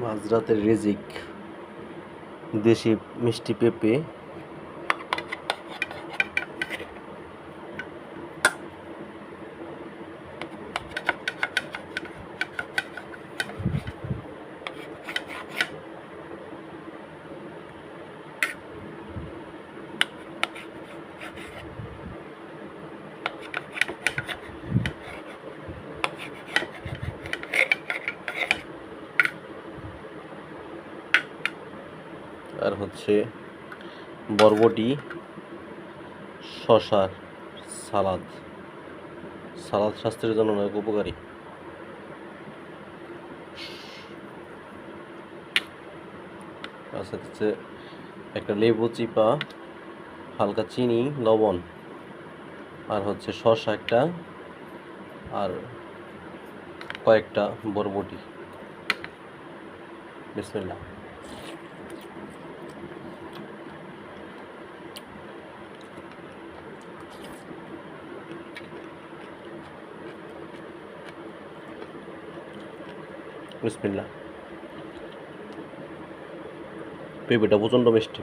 মাঝরাতের রেজিক দেশি মিষ্টি পেঁপে আর হচ্ছে বরবটি, শশার সালাদ। সালাদ স্বাস্থ্যের জন্য অনেক উপকারী। সাথে হচ্ছে একটা লেবু চিপা, হালকা চিনি, লবণ, আর হচ্ছে শসা একটা, আর কয়েকটা বরবটি। বিসমিল্লাহ। বিসমিল্লাহ। পেঁপেটা প্রচণ্ড মিষ্টি।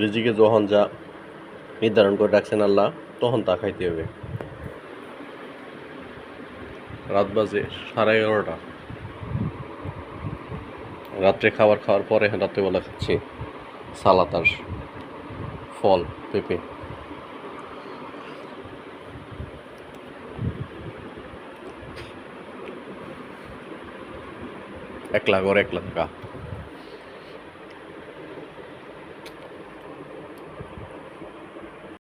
রিজিকে যখন যা নির্ধারণ করে রাখছেন আল্লাহ, তখন তা খাইতে হবে। রাত বাজে সাড়ে এগারোটা। রাত্রে খাবার খাওয়ার পরে রাত্রেবেলা খাচ্ছি সালাদ আর ফল পেঁপে। একলা ঘর একলা থাকা